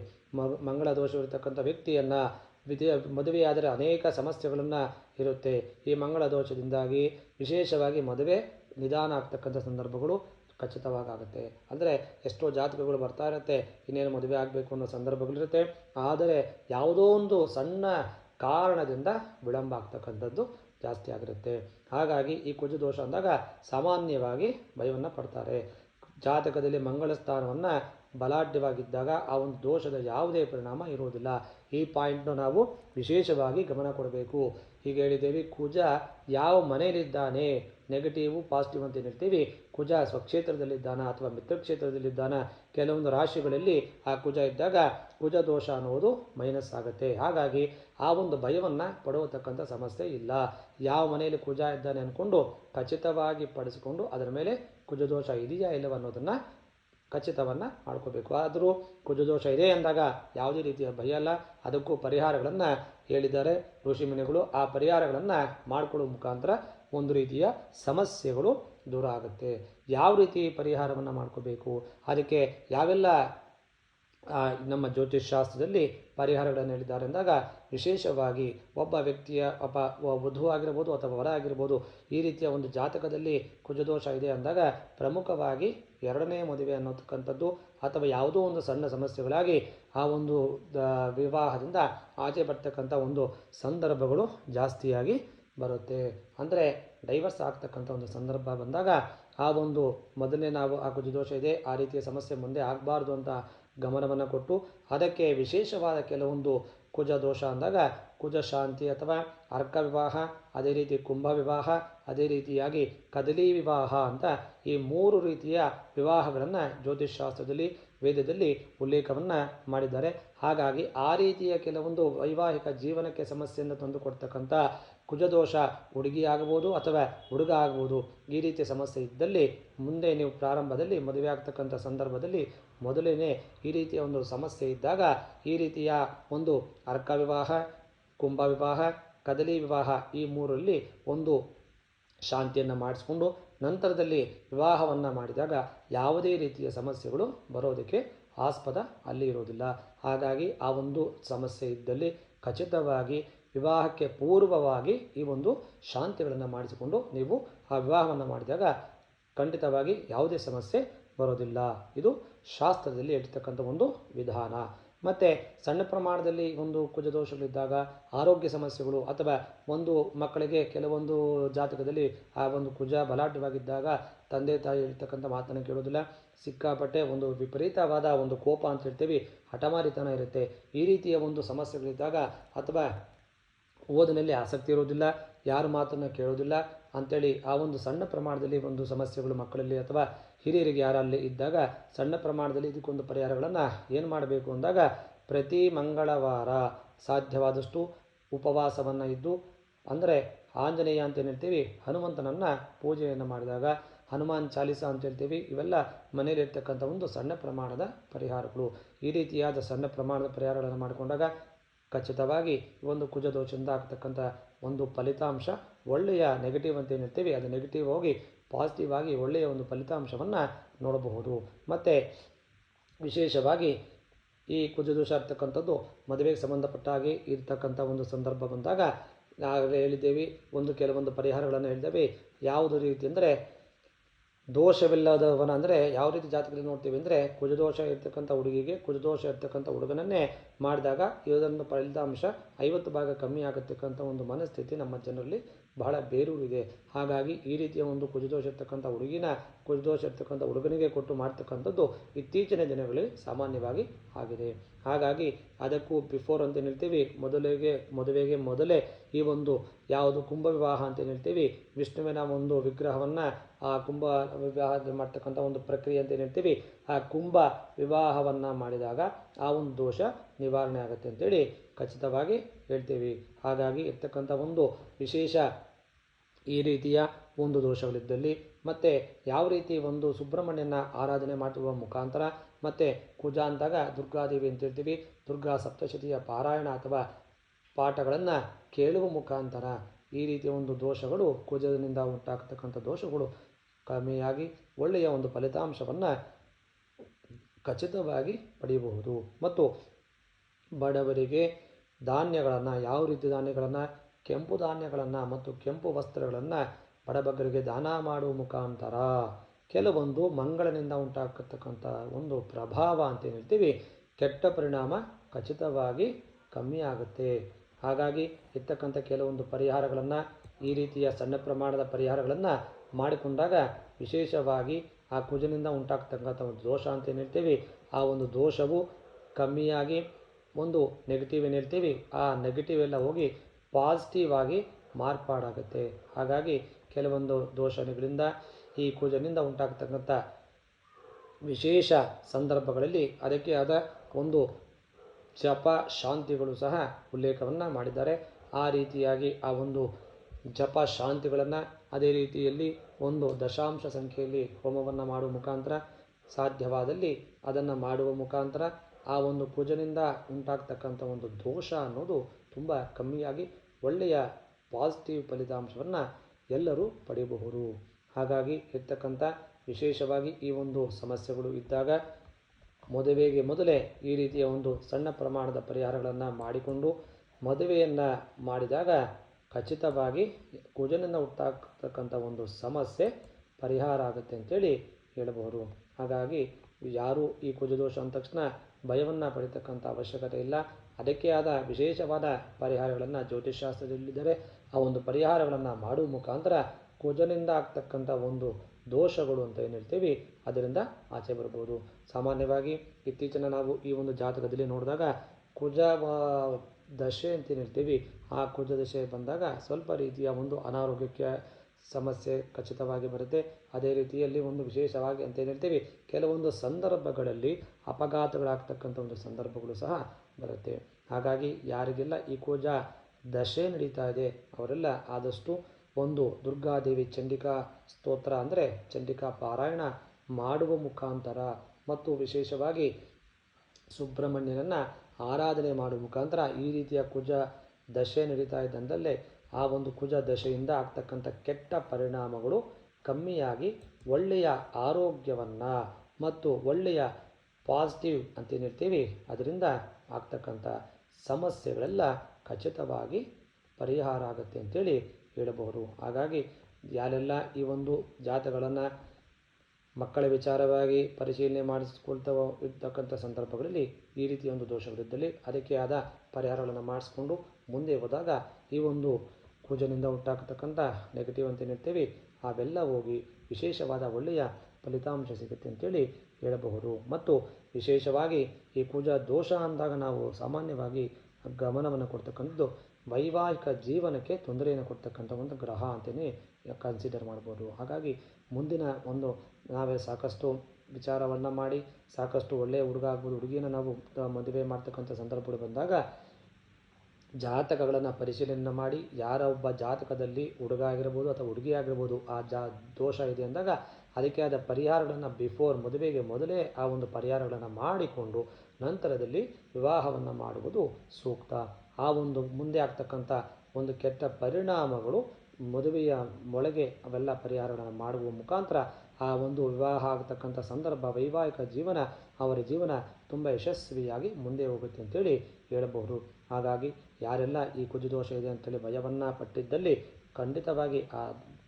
ಮಂಗಳ ದೋಷವಿರತಕ್ಕಂಥ ವ್ಯಕ್ತಿಯನ್ನು ವಿಧಿಯ ಮದುವೆಯಾದರೆ ಅನೇಕ ಸಮಸ್ಯೆಗಳನ್ನು ಇರುತ್ತೆ. ಈ ಮಂಗಳ ದೋಷದಿಂದಾಗಿ ವಿಶೇಷವಾಗಿ ಮದುವೆ ನಿಧಾನ ಆಗ್ತಕ್ಕಂಥ ಸಂದರ್ಭಗಳು ಖಚಿತವಾಗುತ್ತೆ. ಅಂದರೆ ಎಷ್ಟೋ ಜಾತಕಗಳು ಬರ್ತಾ ಇರುತ್ತೆ, ಇನ್ನೇನು ಮದುವೆ ಆಗಬೇಕು ಅನ್ನೋ ಸಂದರ್ಭಗಳಿರುತ್ತೆ. ಆದರೆ ಯಾವುದೋ ಒಂದು ಸಣ್ಣ ಕಾರಣದಿಂದ ವಿಳಂಬ ಆಗ್ತಕ್ಕಂಥದ್ದು ಜಾಸ್ತಿ ಆಗಿರುತ್ತೆ. ಹಾಗಾಗಿ ಈ ಕುಜ ದೋಷ ಅಂದಾಗ ಸಾಮಾನ್ಯವಾಗಿ ಭಯವನ್ನು ಪಡ್ತಾರೆ. ಜಾತಕದಲ್ಲಿ ಮಂಗಳ ಸ್ಥಾನವನ್ನು ಬಲಾಢ್ಯವಾಗಿದ್ದಾಗ ಆ ಒಂದು ದೋಷದ ಯಾವುದೇ ಪರಿಣಾಮ ಇರುವುದಿಲ್ಲ. ಈ ಪಾಯಿಂಟ್ನ ನಾವು ವಿಶೇಷವಾಗಿ ಗಮನ ಕೊಡಬೇಕು. ಹೀಗೆ ಹೇಳಿದ್ದೇವೆ, ಕುಜ ಯಾವ ಮನೆಯಲ್ಲಿದ್ದಾನೆ? ನೆಗೆಟಿವ್ ಪಾಸಿಟಿವ್ ಅಂತ ಏನಿರ್ತೀವಿ ಕುಜ ಸ್ವಕ್ಷೇತ್ರದಲ್ಲಿದ್ದಾನ ಅಥವಾ ಮಿತ್ರಕ್ಷೇತ್ರದಲ್ಲಿದ್ದಾನ? ಕೆಲವೊಂದು ರಾಶಿಗಳಲ್ಲಿ ಆ ಕುಜ ಇದ್ದಾಗ ಕುಜ ದೋಷ ಅನ್ನುವುದು ಮೈನಸ್ ಆಗುತ್ತೆ. ಹಾಗಾಗಿ ಆ ಒಂದು ಭಯವನ್ನು ಪಡುವತಕ್ಕಂಥ ಸಮಸ್ಯೆ ಇಲ್ಲ. ಯಾವ ಮನೆಯಲ್ಲಿ ಕುಜ ಇದ್ದಾನೆ ಅಂದ್ಕೊಂಡು ಖಚಿತವಾಗಿ ಪಡಿಸಿಕೊಂಡು ಅದರ ಮೇಲೆ ಕುಜದೋಷ ಇದೆಯಾ ಇಲ್ಲವ ಅನ್ನೋದನ್ನು ಖಚಿತವನ್ನು ಮಾಡ್ಕೋಬೇಕು. ಆದರೂ ಕುಜದೋಷ ಇದೆ ಅಂದಾಗ ಯಾವುದೇ ರೀತಿಯ ಭಯ ಅಲ್ಲ ಅದಕ್ಕೂ ಪರಿಹಾರಗಳನ್ನು ಹೇಳಿದ್ದಾರೆ ಋಷಿಮುನಿಗಳು. ಆ ಪರಿಹಾರಗಳನ್ನು ಮಾಡಿಕೊಳ್ಳುವ ಮುಖಾಂತರ ಒಂದು ರೀತಿಯ ಸಮಸ್ಯೆಗಳು ದೂರ ಆಗುತ್ತೆ. ಯಾವ ರೀತಿ ಪರಿಹಾರವನ್ನು ಮಾಡ್ಕೋಬೇಕು? ಅದಕ್ಕೆ ಯಾವೆಲ್ಲ ನಮ್ಮ ಜ್ಯೋತಿಷ್ ಶಾಸ್ತ್ರದಲ್ಲಿ ಪರಿಹಾರಗಳನ್ನು ಹೇಳಿದ್ದಾರೆ ಅಂದಾಗ ವಿಶೇಷವಾಗಿ ಒಬ್ಬ ವ್ಯಕ್ತಿಯ, ಒಬ್ಬ ವ- ವಧು ಆಗಿರ್ಬೋದು ಅಥವಾ ವರ ಆಗಿರ್ಬೋದು ಈ ರೀತಿಯ ಒಂದು ಜಾತಕದಲ್ಲಿ ಕುಜದೋಷ ಇದೆ ಅಂದಾಗ ಪ್ರಮುಖವಾಗಿ ಎರಡನೇ ಮದುವೆ ಅನ್ನೋತಕ್ಕಂಥದ್ದು ಅಥವಾ ಯಾವುದೋ ಒಂದು ಸಣ್ಣ ಸಮಸ್ಯೆಗಳಾಗಿ ಆ ಒಂದು ವಿವಾಹದಿಂದ ಆಚೆ ಬರ್ತಕ್ಕಂಥ ಒಂದು ಸಂದರ್ಭಗಳು ಜಾಸ್ತಿಯಾಗಿ ಬರುತ್ತೆ. ಅಂದರೆ ಡೈವರ್ಸ್ ಆಗ್ತಕ್ಕಂಥ ಒಂದು ಸಂದರ್ಭ ಬಂದಾಗ ಆ ಒಂದು ಮೊದಲನೇ ನಾವು ಆ ಕುಜದೋಷ ಇದೆ, ಆ ರೀತಿಯ ಸಮಸ್ಯೆ ಮುಂದೆ ಆಗಬಾರ್ದು ಅಂತ ಗಮನವನ್ನು ಕೊಟ್ಟು ಅದಕ್ಕೆ ವಿಶೇಷವಾದ ಕೆಲವೊಂದು ಕುಜ ದೋಷ ಅಂದಾಗ ಕುಜ ಶಾಂತಿ ಅಥವಾ ಅರ್ಕ ವಿವಾಹ, ಅದೇ ರೀತಿ ಕುಂಭ ವಿವಾಹ, ಅದೇ ರೀತಿಯಾಗಿ ಕದಲಿ ವಿವಾಹ ಅಂತ ಈ ಮೂರು ರೀತಿಯ ವಿವಾಹಗಳನ್ನು ಜ್ಯೋತಿಷ್ ಶಾಸ್ತ್ರದಲ್ಲಿ ವೇದದಲ್ಲಿ ಉಲ್ಲೇಖವನ್ನು ಮಾಡಿದ್ದಾರೆ. ಹಾಗಾಗಿ ಆ ರೀತಿಯ ಕೆಲವೊಂದು ವೈವಾಹಿಕ ಜೀವನಕ್ಕೆ ಸಮಸ್ಯೆಯನ್ನು ತಂದುಕೊಡ್ತಕ್ಕಂಥ ಕುಜದೋಷ ಹುಡುಗಿ ಆಗಬಹುದು ಅಥವಾ ಹುಡುಗ ಆಗಬಹುದು, ಈ ರೀತಿಯ ಸಮಸ್ಯೆ ಇದ್ದಲ್ಲಿ ಮುಂದೆ ನೀವು ಪ್ರಾರಂಭದಲ್ಲಿ ಮದುವೆ ಆಗ್ತಕ್ಕಂಥ ಸಂದರ್ಭದಲ್ಲಿ ಮೊದಲನೇ ಈ ರೀತಿಯ ಒಂದು ಸಮಸ್ಯೆ ಇದ್ದಾಗ ಈ ರೀತಿಯ ಒಂದು ಅರ್ಕ ವಿವಾಹ ಕುಂಭ ವಿವಾಹ ಕದಲಿ ವಿವಾಹ ಈ ಮೂರಲ್ಲಿ ಒಂದು ಶಾಂತಿಯನ್ನು ಮಾಡಿಸ್ಕೊಂಡು ನಂತರದಲ್ಲಿ ವಿವಾಹವನ್ನು ಮಾಡಿದಾಗ ಯಾವುದೇ ರೀತಿಯ ಸಮಸ್ಯೆಗಳು ಬರೋದಕ್ಕೆ ಆಸ್ಪದ ಅಲ್ಲಿ ಇರೋದಿಲ್ಲ. ಹಾಗಾಗಿ ಆ ಒಂದು ಸಮಸ್ಯೆ ಇದ್ದಲ್ಲಿ ಖಚಿತವಾಗಿ ವಿವಾಹಕ್ಕೆ ಪೂರ್ವವಾಗಿ ಈ ಒಂದು ಶಾಂತಿಗಳನ್ನು ಮಾಡಿಸಿಕೊಂಡು ನೀವು ಆ ವಿವಾಹವನ್ನು ಮಾಡಿದಾಗ ಖಂಡಿತವಾಗಿ ಯಾವುದೇ ಸಮಸ್ಯೆ ಬರೋದಿಲ್ಲ. ಇದು ಶಾಸ್ತ್ರದಲ್ಲಿ ಹೇಳ್ತಕ್ಕಂಥ ಒಂದು ವಿಧಾನ. ಮತ್ತು ಸಣ್ಣ ಪ್ರಮಾಣದಲ್ಲಿ ಒಂದು ಕುಜದೋಷಗಳಿದ್ದಾಗ ಆರೋಗ್ಯ ಸಮಸ್ಯೆಗಳು ಅಥವಾ ಒಂದು ಮಕ್ಕಳಿಗೆ ಕೆಲವೊಂದು ಜಾತಕದಲ್ಲಿ ಆ ಒಂದು ಕುಜ ಬಲಾಢ್ಯವಾಗಿದ್ದಾಗ ತಂದೆ ತಾಯಿ ಇರ್ತಕ್ಕಂಥ ಮಾತನ್ನು ಕೇಳೋದಿಲ್ಲ. ಸಿಕ್ಕಾಪಟ್ಟೆ ಒಂದು ವಿಪರೀತವಾದ ಒಂದು ಕೋಪ ಅಂತ ಹೇಳ್ತೀವಿ, ಹಠಮಾರಿತನ ಇರುತ್ತೆ. ಈ ರೀತಿಯ ಒಂದು ಸಮಸ್ಯೆಗಳಿದ್ದಾಗ ಅಥವಾ ಓದಿನಲ್ಲಿ ಆಸಕ್ತಿ ಇರೋದಿಲ್ಲ, ಯಾರು ಮಾತನ್ನು ಕೇಳೋದಿಲ್ಲ ಅಂಥೇಳಿ ಆ ಒಂದು ಸಣ್ಣ ಪ್ರಮಾಣದಲ್ಲಿ ಒಂದು ಸಮಸ್ಯೆಗಳು ಮಕ್ಕಳಲ್ಲಿ ಅಥವಾ ಹಿರಿಯರಿಗೆ ಯಾರಲ್ಲಿ ಇದ್ದಾಗ ಸಣ್ಣ ಪ್ರಮಾಣದಲ್ಲಿ ಇದಕ್ಕೊಂದು ಪರಿಹಾರಗಳನ್ನು ಏನು ಮಾಡಬೇಕು ಅಂದಾಗ ಪ್ರತಿ ಮಂಗಳವಾರ ಸಾಧ್ಯವಾದಷ್ಟು ಉಪವಾಸವನ್ನು ಇದ್ದು, ಅಂದರೆ ಆಂಜನೇಯ ಅಂತ ಹೇಳ್ತೀವಿ, ಹನುಮಂತನನ್ನು ಪೂಜೆಯನ್ನು ಮಾಡಿದಾಗ, ಹನುಮಾನ್ ಚಾಲಿಸ ಅಂತ ಹೇಳ್ತೀವಿ, ಇವೆಲ್ಲ ಮನೆಯಲ್ಲಿರ್ತಕ್ಕಂಥ ಒಂದು ಸಣ್ಣ ಪ್ರಮಾಣದ ಪರಿಹಾರಗಳು. ಈ ರೀತಿಯಾದ ಸಣ್ಣ ಪ್ರಮಾಣದ ಪರಿಹಾರಗಳನ್ನು ಮಾಡಿಕೊಂಡಾಗ ಖಚಿತವಾಗಿ ಒಂದು ಕುಜದೋಷದಿಂದ ಆಗ್ತಕ್ಕಂಥ ಒಂದು ಫಲಿತಾಂಶ, ಒಳ್ಳೆಯ ನೆಗೆಟಿವ್ ಅಂತ ಏನು ಹೇಳ್ತೀವಿ, ಅದು ನೆಗೆಟಿವ್ ಹೋಗಿ ಪಾಸಿಟಿವ್ ಆಗಿ ಒಳ್ಳೆಯ ಒಂದು ಫಲಿತಾಂಶವನ್ನು ನೋಡಬಹುದು. ಮತ್ತು ವಿಶೇಷವಾಗಿ ಈ ಕುಜದೋಷ ಇರ್ತಕ್ಕಂಥದ್ದು ಮದುವೆಗೆ ಸಂಬಂಧಪಟ್ಟ ಹಾಗೆ ಇರ್ತಕ್ಕಂಥ ಒಂದು ಸಂದರ್ಭ ಬಂದಾಗ ಆಗಲೇ ಹೇಳಿದ್ದೇವೆ, ಒಂದು ಕೆಲವೊಂದು ಪರಿಹಾರಗಳನ್ನು ಹೇಳಿದ್ದೇವೆ. ಯಾವುದು ರೀತಿ ಅಂದರೆ ದೋಷವಿಲ್ಲದವನ ಅಂದರೆ ಯಾವ ರೀತಿ ಜಾತಕದಲ್ಲಿ ನೋಡ್ತೀವಿ ಅಂದರೆ ಕುಜದೋಷ ಇರ್ತಕ್ಕಂಥ ಹುಡುಗಿಗೆ ಕುಜದೋಷ ಇರ್ತಕ್ಕಂಥ ಹುಡುಗನನ್ನೇ ಮಾಡಿದಾಗ ಇದೊಂದು ಫಲಿತಾಂಶ ಐವತ್ತು ಭಾಗ ಕಮ್ಮಿ ಆಗತಕ್ಕಂಥ ಒಂದು ಮನಸ್ಥಿತಿ ನಮ್ಮ ಜನರಲ್ಲಿ ಬಹಳ ಬೇರೂರಿದೆ. ಹಾಗಾಗಿ ಈ ರೀತಿಯ ಒಂದು ಕುಜದೋಷ ಇರ್ತಕ್ಕಂಥ ಹುಡುಗಿನ ಕುಜದೋಷ ಇರ್ತಕ್ಕಂಥ ಹುಡುಗನಿಗೆ ಕೊಟ್ಟು ಮಾಡ್ತಕ್ಕಂಥದ್ದು ಇತ್ತೀಚಿನ ದಿನಗಳಲ್ಲಿ ಸಾಮಾನ್ಯವಾಗಿ ಆಗಿದೆ. ಹಾಗಾಗಿ ಅದಕ್ಕೂ ಬಿಫೋರ್ ಅಂತ ಹೇಳ್ತೀವಿ. ಮೊದಲಿಗೆ, ಮದುವೆಗೆ ಮೊದಲೇ ಈ ಒಂದು ಯಾವುದು ಕುಂಭ ವಿವಾಹ ಅಂತ ಹೇಳ್ತೀವಿ. ವಿಷ್ಣುವಿನ ಒಂದು ವಿಗ್ರಹವನ್ನು ಆ ಕುಂಭ ವಿವಾಹ ಮಾಡ್ತಕ್ಕಂಥ ಒಂದು ಪ್ರಕ್ರಿಯೆ ಅಂತ ಹೇಳ್ತೀವಿ. ಆ ಕುಂಭ ವಿವಾಹವನ್ನು ಮಾಡಿದಾಗ ಆ ಒಂದು ದೋಷ ನಿವಾರಣೆ ಆಗುತ್ತೆ ಅಂತೇಳಿ ಖಚಿತವಾಗಿ ಹೇಳ್ತೀವಿ. ಹಾಗಾಗಿ ಇರ್ತಕ್ಕಂಥ ಒಂದು ವಿಶೇಷ ಈ ರೀತಿಯ ಒಂದು ದೋಷಗಳಿದ್ದಲ್ಲಿ ಮತ್ತು ಯಾವ ರೀತಿ ಒಂದು ಸುಬ್ರಹ್ಮಣ್ಯನ ಆರಾಧನೆ ಮಾಡುವ ಮುಖಾಂತರ ಮತ್ತು ಪೂಜಾ ಅಂದಾಗ ದುರ್ಗಾದೇವಿ ಅಂತ ಹೇಳ್ತೀವಿ, ದುರ್ಗಾ ಸಪ್ತಶತಿಯ ಪಾರಾಯಣ ಅಥವಾ ಪಾಠಗಳನ್ನು ಕೇಳುವ ಮುಖಾಂತರ ಈ ರೀತಿಯ ಒಂದು ದೋಷಗಳು ಕುಜದಿಂದ ಉಂಟಾಗತಕ್ಕಂಥ ದೋಷಗಳು ಕಮ್ಮಿಯಾಗಿ ಒಳ್ಳೆಯ ಒಂದು ಫಲಿತಾಂಶವನ್ನು ಖಚಿತವಾಗಿ ಪಡೆಯಬಹುದು. ಮತ್ತು ಬಡವರಿಗೆ ಧಾನ್ಯಗಳನ್ನು, ಯಾವ ರೀತಿ ಧಾನ್ಯಗಳನ್ನು, ಕೆಂಪು ಧಾನ್ಯಗಳನ್ನು ಮತ್ತು ಕೆಂಪು ವಸ್ತ್ರಗಳನ್ನು ಬಡಬಗ್ಗರಿಗೆ ದಾನ ಮಾಡುವ ಮುಖಾಂತರ ಕೆಲವೊಂದು ಮಂಗಳನಿಂದ ಉಂಟಾಗತಕ್ಕಂಥ ಒಂದು ಪ್ರಭಾವ ಅಂತ ಹೇಳ್ತೀವಿ, ಕೆಟ್ಟ ಪರಿಣಾಮ ಖಚಿತವಾಗಿ ಕಮ್ಮಿ ಆಗುತ್ತೆ. ಹಾಗಾಗಿ ಇರ್ತಕ್ಕಂಥ ಕೆಲವೊಂದು ಪರಿಹಾರಗಳನ್ನು, ಈ ರೀತಿಯ ಸಣ್ಣ ಪ್ರಮಾಣದ ಪರಿಹಾರಗಳನ್ನು ಮಾಡಿಕೊಂಡಾಗ ವಿಶೇಷವಾಗಿ ಆ ಕುಜನಿಂದ ಉಂಟಾಗ್ತಕ್ಕಂಥ ಒಂದು ದೋಷ ಅಂತ ಏನು ಹೇಳ್ತೀವಿ, ಆ ಒಂದು ದೋಷವು ಕಮ್ಮಿಯಾಗಿ ಒಂದು ನೆಗೆಟಿವ್ ಏನು ಹೇಳ್ತೀವಿ ಆ ನೆಗೆಟಿವ್ ಎಲ್ಲ ಹೋಗಿ ಪಾಸಿಟಿವ್ ಆಗಿ ಮಾರ್ಪಾಡಾಗುತ್ತೆ. ಹಾಗಾಗಿ ಕೆಲವೊಂದು ದೋಷಗಳಿಂದ ಈ ಕುಜನಿಂದ ಉಂಟಾಗತಕ್ಕಂಥ ವಿಶೇಷ ಸಂದರ್ಭಗಳಲ್ಲಿ ಅದಕ್ಕೆ ಆದ ಒಂದು ಜಪ ಶಾಂತಿಗಳು ಸಹ ಉಲ್ಲೇಖವನ್ನು ಮಾಡಿದ್ದಾರೆ. ಆ ರೀತಿಯಾಗಿ ಆ ಒಂದು ಜಪ ಶಾಂತಿಗಳನ್ನು ಅದೇ ರೀತಿಯಲ್ಲಿ ಒಂದು ದಶಾಂಶ ಸಂಖ್ಯೆಯಲ್ಲಿ ಹೋಮವನ್ನು ಮಾಡುವ ಮುಖಾಂತರ ಸಾಧ್ಯವಾದಲ್ಲಿ ಅದನ್ನು ಮಾಡುವ ಮುಖಾಂತರ ಆ ಒಂದು ಕುಜನಿಂದ ಉಂಟಾಗ್ತಕ್ಕಂಥ ಒಂದು ದೋಷ ಅನ್ನೋದು ತುಂಬ ಕಮ್ಮಿಯಾಗಿ ಒಳ್ಳೆಯ ಪಾಸಿಟಿವ್ ಫಲಿತಾಂಶವನ್ನು ಎಲ್ಲರೂ ಪಡೆಯಬಹುದು. ಹಾಗಾಗಿ ಇರ್ತಕ್ಕಂಥ ವಿಶೇಷವಾಗಿ ಈ ಒಂದು ಸಮಸ್ಯೆಗಳು ಇದ್ದಾಗ ಮದುವೆಗೆ ಮೊದಲೇ ಈ ರೀತಿಯ ಒಂದು ಸಣ್ಣ ಪ್ರಮಾಣದ ಪರಿಹಾರಗಳನ್ನು ಮಾಡಿಕೊಂಡು ಮದುವೆಯನ್ನು ಮಾಡಿದಾಗ ಖಚಿತವಾಗಿ ಕುಜನಿಂದ ಉಂಟಾಗ್ತಕ್ಕಂಥ ಒಂದು ಸಮಸ್ಯೆ ಪರಿಹಾರ ಆಗುತ್ತೆ ಅಂತೇಳಿ ಹೇಳಬಹುದು. ಹಾಗಾಗಿ ಯಾರು ಈ ಕುಜದೋಷ ಅಂದ ತಕ್ಷಣ ಭಯವನ್ನು ಪಡಿತಕ್ಕಂಥ ಅವಶ್ಯಕತೆ ಇಲ್ಲ. ಅದಕ್ಕೆ ಆದ ವಿಶೇಷವಾದ ಪರಿಹಾರಗಳನ್ನು ಜ್ಯೋತಿಷಾಸ್ತ್ರದಲ್ಲಿದ್ದರೆ ಆ ಒಂದು ಪರಿಹಾರಗಳನ್ನು ಮಾಡುವ ಮುಖಾಂತರ ಕುಜನಿಂದ ಆಗ್ತಕ್ಕಂಥ ಒಂದು ದೋಷಗಳು ಅಂತ ಏನು ಹೇಳ್ತೀವಿ ಅದರಿಂದ ಆಚೆ ಬರ್ಬೋದು. ಸಾಮಾನ್ಯವಾಗಿ ಇತ್ತೀಚಿನ ನಾವು ಈ ಒಂದು ಜಾತಕದಲ್ಲಿ ನೋಡಿದಾಗ ಕುಜ ದಶೆ ಅಂತ ಏನು ಹೇಳ್ತೀವಿ ಆ ಕುಜ ದಶೆ ಬಂದಾಗ ಸ್ವಲ್ಪ ರೀತಿಯ ಒಂದು ಅನಾರೋಗ್ಯಕ್ಕೆ ಸಮಸ್ಯೆ ಖಚಿತವಾಗಿ ಬರುತ್ತೆ. ಅದೇ ರೀತಿಯಲ್ಲಿ ಒಂದು ವಿಶೇಷವಾಗಿ ಅಂತ ಹೇಳ್ತೀವಿ, ಕೆಲವೊಂದು ಸಂದರ್ಭಗಳಲ್ಲಿ ಅಪಘಾತಗಳಾಗ್ತಕ್ಕಂಥ ಒಂದು ಸಂದರ್ಭಗಳು ಸಹ ಬರುತ್ತೆ. ಹಾಗಾಗಿ ಯಾರಿಗೆಲ್ಲ ಈ ಕೋಜ ದಶೆ ನಡೀತಾ ಇದೆ, ಅವರೆಲ್ಲ ಆದಷ್ಟು ಒಂದು ದುರ್ಗಾದೇವಿ ಚಂಡಿಕಾ ಸ್ತೋತ್ರ ಅಂದರೆ ಚಂಡಿಕಾ ಪಾರಾಯಣ ಮಾಡುವ ಮುಖಾಂತರ ಮತ್ತು ವಿಶೇಷವಾಗಿ ಸುಬ್ರಹ್ಮಣ್ಯನನ್ನು ಆರಾಧನೆ ಮಾಡುವ ಮುಖಾಂತರ ಈ ರೀತಿಯ ಕುಜ ದಶೆ ನಡೀತಾ ಇದ್ದಂದಲ್ಲೇ ಆ ಒಂದು ಕುಜ ದಶೆಯಿಂದ ಆಗ್ತಕ್ಕಂಥ ಕೆಟ್ಟ ಪರಿಣಾಮಗಳು ಕಮ್ಮಿಯಾಗಿ ಒಳ್ಳೆಯ ಆರೋಗ್ಯವನ್ನು ಮತ್ತು ಒಳ್ಳೆಯ ಪಾಸಿಟಿವ್ ಅಂತೇನಿರ್ತೀವಿ. ಅದರಿಂದ ಆಗ್ತಕ್ಕಂಥ ಸಮಸ್ಯೆಗಳೆಲ್ಲ ಖಚಿತವಾಗಿ ಪರಿಹಾರ ಆಗುತ್ತೆ ಅಂತೇಳಿ ಹೇಳಬಹುದು. ಹಾಗಾಗಿ ಯಾರೆಲ್ಲ ಈ ಒಂದು ಜಾತಗಳನ್ನು ಮಕ್ಕಳ ವಿಚಾರವಾಗಿ ಪರಿಶೀಲನೆ ಮಾಡಿಸ್ಕೊಳ್ತಾ ಇರ್ತಕ್ಕಂಥ ಸಂದರ್ಭಗಳಲ್ಲಿ ಈ ರೀತಿಯ ಒಂದು ದೋಷಗಳಿದ್ದಲ್ಲಿ ಅದಕ್ಕೆ ಆದ ಪರಿಹಾರಗಳನ್ನು ಮಾಡಿಸ್ಕೊಂಡು ಮುಂದೆ ಹೋದಾಗ ಈ ಒಂದು ಕುಜನಿಂದ ಉಂಟಾಗತಕ್ಕಂಥ ನೆಗೆಟಿವ್ ಅಂತ ಏನಿರ್ತೀವಿ, ಅವೆಲ್ಲ ಹೋಗಿ ವಿಶೇಷವಾದ ಒಳ್ಳೆಯ ಫಲಿತಾಂಶ ಸಿಗುತ್ತೆ ಅಂತೇಳಿ ಹೇಳಬಹುದು. ಮತ್ತು ವಿಶೇಷವಾಗಿ ಈ ಪೂಜಾ ದೋಷ ಅಂದಾಗ ನಾವು ಸಾಮಾನ್ಯವಾಗಿ ಗಮನವನ್ನು ಕೊಡ್ತಕ್ಕಂಥದ್ದು ವೈವಾಹಿಕ ಜೀವನಕ್ಕೆ ತೊಂದರೆಯನ್ನು ಕೊಡ್ತಕ್ಕಂಥ ಒಂದು ಗ್ರಹ ಅಂತಲೇ ಕನ್ಸಿಡರ್ ಮಾಡ್ಬೋದು. ಹಾಗಾಗಿ ಮುಂದಿನ ಒಂದು ನಾವೇ ಸಾಕಷ್ಟು ವಿಚಾರವನ್ನು ಮಾಡಿ, ಸಾಕಷ್ಟು ಒಳ್ಳೆಯ ಹುಡುಗ ಆಗ್ಬೋದು ಹುಡುಗಿನ ನಾವು ಮದುವೆ ಮಾಡ್ತಕ್ಕಂಥ ಸಂದರ್ಭಗಳು ಬಂದಾಗ ಜಾತಕಗಳನ್ನು ಪರಿಶೀಲನೆ ಮಾಡಿ ಯಾರ ಒಬ್ಬ ಜಾತಕದಲ್ಲಿ ಹುಡುಗ ಆಗಿರ್ಬೋದು ಅಥವಾ ಹುಡುಗಿ ಆಗಿರ್ಬೋದು ಆ ಜಾ ದೋಷ ಇದೆ ಅಂದಾಗ ಅದಕ್ಕೆ ಆದ ಪರಿಹಾರಗಳನ್ನು ಬಿಫೋರ್ ಮದುವೆಗೆ ಮೊದಲೇ ಆ ಒಂದು ಪರಿಹಾರಗಳನ್ನು ಮಾಡಿಕೊಂಡು ನಂತರದಲ್ಲಿ ವಿವಾಹವನ್ನು ಮಾಡುವುದು ಸೂಕ್ತ. ಆ ಒಂದು ಮುಂದೆ ಆಗ್ತಕ್ಕಂಥ ಒಂದು ಕೆಟ್ಟ ಪರಿಣಾಮಗಳು ಮದುವೆಯ ಮೊಳಗೆ ಅವೆಲ್ಲ ಪರಿಹಾರಗಳನ್ನು ಮಾಡುವ ಮುಖಾಂತರ ಆ ಒಂದು ವಿವಾಹ ಆಗ್ತಕ್ಕಂಥ ಸಂದರ್ಭ ವೈವಾಹಿಕ ಜೀವನ, ಅವರ ಜೀವನ ತುಂಬ ಯಶಸ್ವಿಯಾಗಿ ಮುಂದೆ ಹೋಗುತ್ತೆ ಅಂತೇಳಿ ಹೇಳಬಹುದು. ಹಾಗಾಗಿ ಯಾರೆಲ್ಲ ಈ ಕುಜದೋಷ ಇದೆ ಅಂತೇಳಿ ಭಯವನ್ನು ಪಟ್ಟಿದ್ದಲ್ಲಿ ಖಂಡಿತವಾಗಿ ಆ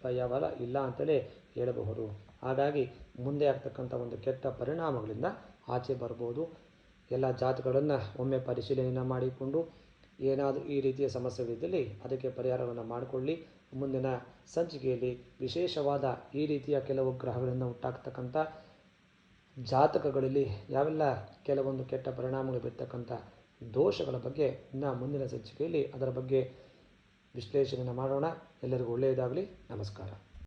ಭಯವಲ ಇಲ್ಲ ಅಂತಲೇ ಹೇಳಬಹುದು. ಹಾಗಾಗಿ ಮುಂದೆ ಆಗ್ತಕ್ಕಂಥ ಒಂದು ಕೆಟ್ಟ ಪರಿಣಾಮಗಳಿಂದ ಆಚೆ ಬರ್ಬೋದು. ಎಲ್ಲ ಜಾತಿಗಳನ್ನು ಒಮ್ಮೆ ಪರಿಶೀಲನೆಯನ್ನು ಮಾಡಿಕೊಂಡು ಏನಾದರೂ ಈ ರೀತಿಯ ಸಮಸ್ಯೆಗಳಿದ್ದಲ್ಲಿ ಅದಕ್ಕೆ ಪರಿಹಾರವನ್ನು ಮಾಡಿಕೊಳ್ಳಿ. ಮುಂದಿನ ಸಂಚಿಕೆಯಲ್ಲಿ ವಿಶೇಷವಾದ ಈ ರೀತಿಯ ಕೆಲವು ಗ್ರಹಗಳಿಂದ ಉಂಟಾಗ್ತಕ್ಕಂಥ ಜಾತಕಗಳಲ್ಲಿ ಯಾವೆಲ್ಲ ಕೆಲವೊಂದು ಕೆಟ್ಟ ಪರಿಣಾಮಗಳು ಬೀರ್ತಕ್ಕಂಥ ದೋಷಗಳ ಬಗ್ಗೆ ಇನ್ನು ಮುಂದಿನ ಸಂಚಿಕೆಯಲ್ಲಿ ಅದರ ಬಗ್ಗೆ ವಿಶ್ಲೇಷಣೆಯನ್ನು ಮಾಡೋಣ. ಎಲ್ಲರಿಗೂ ಒಳ್ಳೆಯದಾಗಲಿ. ನಮಸ್ಕಾರ.